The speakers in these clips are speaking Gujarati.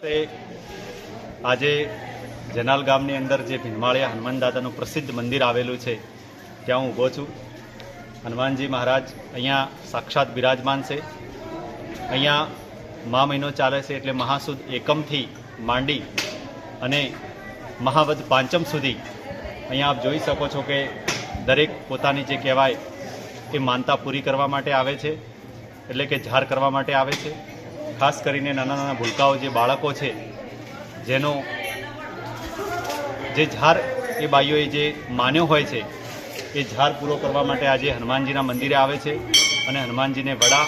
આજે જનાલ ગામની અંદર જે ભીનમાળિયા હનુમાન દાદાનું પ્રસિદ્ધ મંદિર આવેલું છે, ત્યાં હું ઊભો છું. હનુમાનજી મહારાજ અહીંયા સાક્ષાત બિરાજમાન છે. અહીંયા મા મહિનો ચાલે છે એટલે મહાસુદ એકમથી માંડી અને મહાવદ પાંચમ સુધી અહીંયા આપ જોઈ શકો છો કે દરેક પોતાની જે કહેવાય એ માનતા પૂરી કરવા માટે આવે છે, એટલે કે ઝાર કરવા માટે આવે છે. ખાસ કરીને નાના નાના ભૂલકાઓ જે બાળકો છે, જેનો જે ઝાર એ બાઈઓએ જે માન્યો હોય છે, એ ઝાર પૂરો કરવા માટે આજે હનુમાનજીના મંદિરે આવે છે અને હનુમાનજીને વડા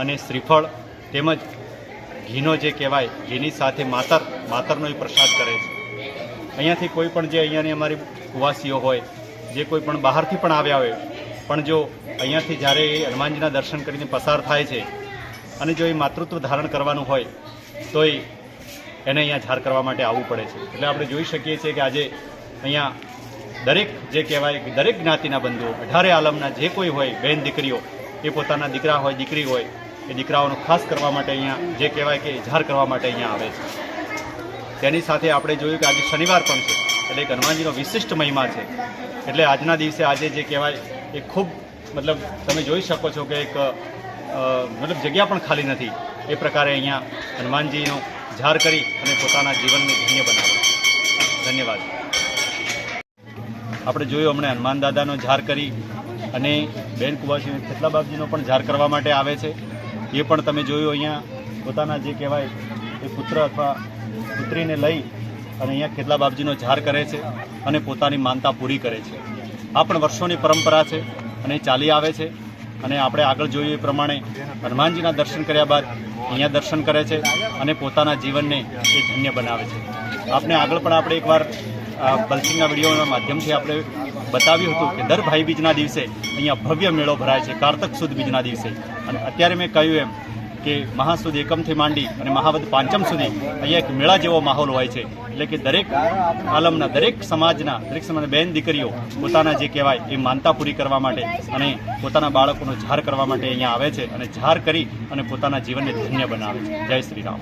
અને શ્રીફળ તેમજ ઘીનો જે કહેવાય, ઘીની સાથે માતર, માતરનો એ પ્રસાદ કરે છે. અહીંયાથી કોઈ પણ જે અહીંયાની અમારી કુવાસીઓ હોય, જે કોઈ પણ બહારથી પણ આવ્યા હોય, પણ જો અહીંયાથી જ્યારે એ હનુમાનજીના દર્શન કરીને પસાર થાય છે અને જો એ માતૃત્વ ધારણ કરવાનું હોય તો એ એને અહીંયા ઝાર કરવા માટે આવવું પડે છે. એટલે આપણે જોઈ શકીએ છીએ કે આજે અહીંયા દરેક જે કહેવાય દરેક જ્ઞાતિના બંધુઓ, અઢારે આલમના જે કોઈ હોય, બહેન દીકરીઓ, એ પોતાના દીકરા હોય, દીકરી હોય, એ દીકરાઓનો ખાસ કરવા માટે અહીંયા જે કહેવાય કે ઝાર કરવા માટે અહીંયા આવે છે. તેની સાથે આપણે જોયું કે આજે શનિવાર પણ છે, એટલે એક હનુમાનજીનો વિશિષ્ટ મહિમા છે. એટલે આજના દિવસે આજે જે કહેવાય, એ ખૂબ, મતલબ તમે જોઈ શકો છો કે એક મતલબ જગ્યા પણ ખાલી નથી. એ પ્રકારે અહીંયા હનુમાનજીનો ઝાર કરી અને પોતાના જીવનને ધન્ય બનાવે. ધન્યવાદ. આપણે જોયું હમણાં હનુમાન દાદાનો ઝાર કરી અને બેન કુવાસી ખેતલા બાપજીનો પણ ઝાર કરવા માટે આવે છે. એ પણ તમે જોયું અહીંયા પોતાના જે કહેવાય એ પુત્ર અથવા પુત્રીને લઈ અને અહીંયા ખેતલા બાપજીનો ઝાર કરે છે અને પોતાની માનતા પૂરી કરે છે. આ પણ વર્ષોની પરંપરા છે અને ચાલી આવે છે. અને આપણે આગળ જોયું એ પ્રમાણે હનુમાનજીના દર્શન કર્યા બાદ અહીંયા દર્શન કરે છે અને પોતાના જીવનને એ ધન્ય બનાવે છે. આપણે આગળ પણ આપણે એકવાર પલ્સિંગના વિડીયોના માધ્યમથી આપણે બતાવ્યું હતું કે દર ભાઈ બીજના દિવસે અહીંયા ભવ્ય મેળો ભરાય છે, કારતક સુદ બીજના દિવસે. અને અત્યારે મેં કહ્યું એમ કે મહાસુદ એકમથી માંડી અને મહાવદ પાંચમ સુધી અહીંયા એક મેળા જેવો માહોલ હોય છે. એટલે કે દરેક આલમના, દરેક સમાજના દરેક સમાજના બેન દીકરીઓ પોતાના જે કહેવાય એ માનતા પૂરી કરવા માટે અને પોતાના બાળકોનો ઝાર કરવા માટે અહીંયા આવે છે અને ઝાર કરી અને પોતાના જીવનને ધન્ય બનાવે છે. જય શ્રી રામ.